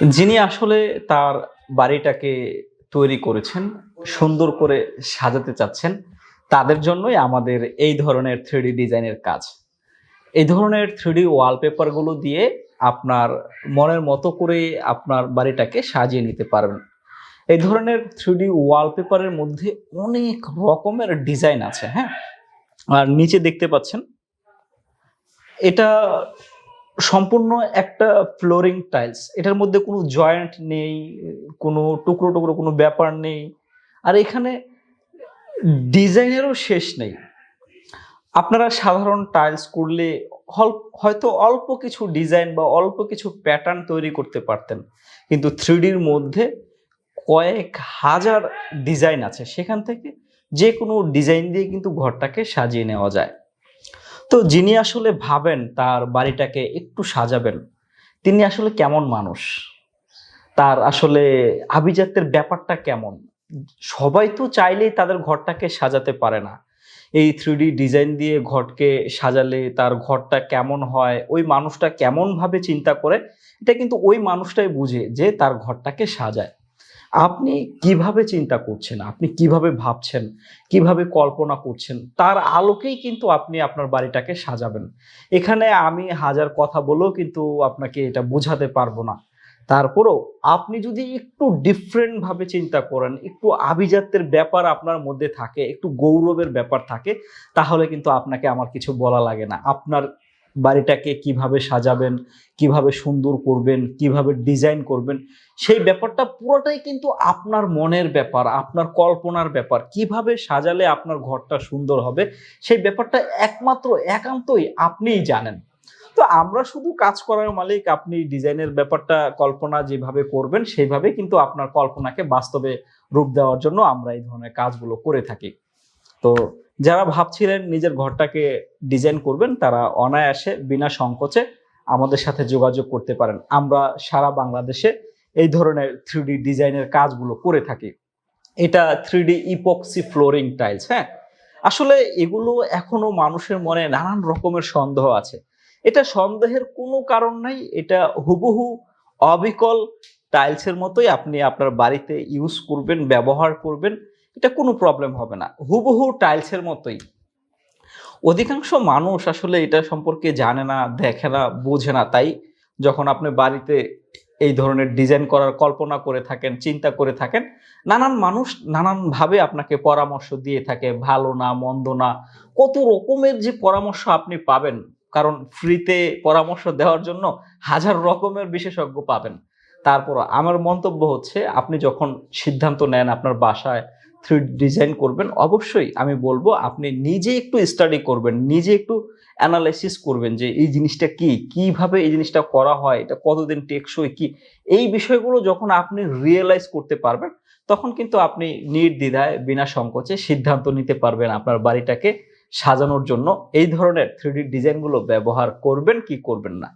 যিনি আসলে তার বাড়িটাকে তৈরি করেছেন, সুন্দর করে সাজাতে চাচ্ছেন, তাদের জন্যই আমাদের এই ধরনের থ্রিডি ডিজাইনের কাজ। এই ধরনের থ্রিডি ওয়ালপেপারগুলো দিয়ে আপনার মনের মতো করে আপনার বাড়িটাকে সাজিয়ে নিতে পারবেন। এই ধরনের থ্রিডি ওয়ালপেপারের মধ্যে অনেক রকমের ডিজাইন আছে হ্যাঁ? আর নিচে দেখতে পাচ্ছেন, এটা সম্পূর্ণ একটা ফ্লোরিং টাইলস এটার মধ্যে কোনো জয়েন্ট নেই, কোনো টুকরো টুকরো, কোনো ব্যাপার নেই। আর এখানে ডিজাইনেরও শেষ নেই। আপনারা সাধারণ টাইলস করলে হয়তো অল্প কিছু ডিজাইন বা অল্প কিছু প্যাটার্ন তৈরি করতে পারতেন। কিন্তু থ্রিডির মধ্যে কয়েক হাজার ডিজাইন আছে। সেখান থেকে যে কোনো ডিজাইন দিয়ে কিন্তু ঘরটাকে সাজিয়ে নেওয়া যায়। তো যিনি আসলে ভাবেন তার বাড়িটাকে একটু সাজাবেন, তিনি আসলে কেমন মানুষ? তার আসলে আভিজাত্যের ব্যাপারটা কেমন? সবাই তো চাইলেই তাদের ঘরটাকে সাজাতে পারে না। এই থ্রিডি ডিজাইন দিয়ে ঘরকে সাজালে তার ঘরটা কেমন হয়, ওই মানুষটা কেমন ভাবে চিন্তা করে, এটা কিন্তু ওই মানুষটাই বুঝে যে তার ঘরটাকে সাজায়। আপনি কীভাবে চিন্তা করছেন? আপনি কীভাবে ভাবছেন? কীভাবে কল্পনা করছেন? তার আলোকেই কিন্তু আপনি আপনার বাড়িটাকে সাজাবেন। এখানে আমি হাজার কথা বলেও কিন্তু আপনাকে এটা বোঝাতে পারব না। তারপরও আপনি যদি একটু ডিফারেন্ট ভাবে চিন্তা করেন, একটু আভিজাত্যের ব্যাপার আপনার মধ্যে থাকে, একটু গৌরবের ব্যাপার থাকে, তাহলে কিন্তু আপনাকে আমার কিছু বলা লাগে না। আপনার বাড়িটাকে কীভাবে সাজাবেন, কীভাবে সুন্দর করবেন, কীভাবে ডিজাইন করবেন, সেই ব্যাপারটা পুরোটাই কিন্তু আপনার মনের ব্যাপার, আপনার কল্পনার ব্যাপার। কীভাবে সাজালে আপনার ঘরটা সুন্দর হবে, সেই ব্যাপারটা একমাত্র একান্তই আপনিই জানেন। তো আমরা শুধু কাজ করার মালিক, আপনি ডিজাইনের ব্যাপারটা কল্পনা যেভাবে করবেন সেইভাবে কিন্তু আপনার কল্পনাকে বাস্তবে রূপ দেওয়ার জন্য আমরা এই ধরনের কাজগুলো করে থাকি। তো যারা ভাবছিলেন নিজের ঘরটাকে ডিজাইন করবেন, তারা অনায়াসে বিনা সংকোচে আমাদের সাথে যোগাযোগ করতে পারেন। আমরা সারা বাংলাদেশে এই ধরনের থ্রিডি ডিজাইনের কাজগুলো করে থাকি। এটা থ্রিডি ইপক্সি ফ্লোরিং টাইলস হ্যাঁ? আসলে এগুলো এখনও মানুষের মনে নানান রকমের সন্দেহ আছে। এটা সন্দেহের কোনো কারণ নাই, এটা হুবহু অবিকল টাইলসের মতোই আপনি আপনার বাড়িতে ইউজ করবেন, ব্যবহার করবেন। এটা কোনো প্রবলেম হবে না। হুবহু টাইলসের মতোই। অধিকাংশ মানুষ আসলে এটা সম্পর্কে জানে না, দেখে না, বোঝে না। তাই যখন আপনি বাড়িতে এই ধরনের ডিজাইন করার কল্পনা করে থাকেন, চিন্তা করে থাকেন, নানান মানুষ নানানভাবে আপনাকে পরামর্শ দিয়ে থাকে, ভালো না, মন্দ না, কত রকমের যে পরামর্শ আপনি পাবেন। কারণ ফ্রিতে পরামর্শ দেওয়ার জন্য হাজার রকমের বিশেষজ্ঞ পাবেন। তারপর আমার মন্তব্য হচ্ছে, আপনি যখন সিদ্ধান্ত নেন আপনার বাসায় থ্রি ডিজাইন করবেন, অবশ্যই আমি বলব আপনি নিজে একটু স্টাডি করবেন, নিজে একটু অ্যানালাইসিস করবেন যে এই জিনিসটা কি, কীভাবে এই জিনিসটা করা হয়, এটা কতদিন টেকসই, কি, এই বিষয়গুলো যখন আপনি রিয়েলাইজ করতে পারবেন, তখন কিন্তু আপনি নির্দ্বিধায়, বিনা সংকোচে সিদ্ধান্ত নিতে পারবেন আপনার বাড়িটাকে সাজানোর জন্য। এই ধরনের থ্রিডি ডিজাইনগুলো ব্যবহার করবেন কি করবেন না।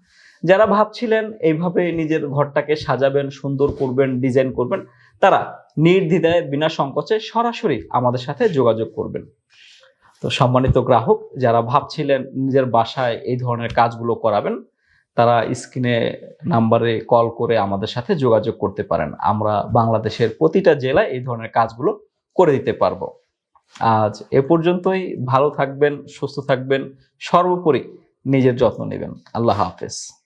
যারা ভাবছিলেন এইভাবে নিজের ঘরটাকে সাজাবেন, সুন্দর করবেন ডিজাইন করবেন, তারা নির্দ্বিধায় বিনা সংকোচে সরাসরি আমাদের সাথে যোগাযোগ করবেন। তো সম্মানিত গ্রাহক, যারা ভাবছিলেন নিজের বাসায় এই ধরনের কাজগুলো করাবেন, তারা স্ক্রিনে নাম্বারে কল করে আমাদের সাথে যোগাযোগ করতে পারেন। আমরা বাংলাদেশের প্রতিটা জেলায় এই ধরনের কাজগুলো করে দিতে পারব। আজ এ পর্যন্তই, ভালো থাকবেন, সুস্থ থাকবেন, সর্বোপরি নিজের যত্ন নেবেন। আল্লাহ হাফেজ।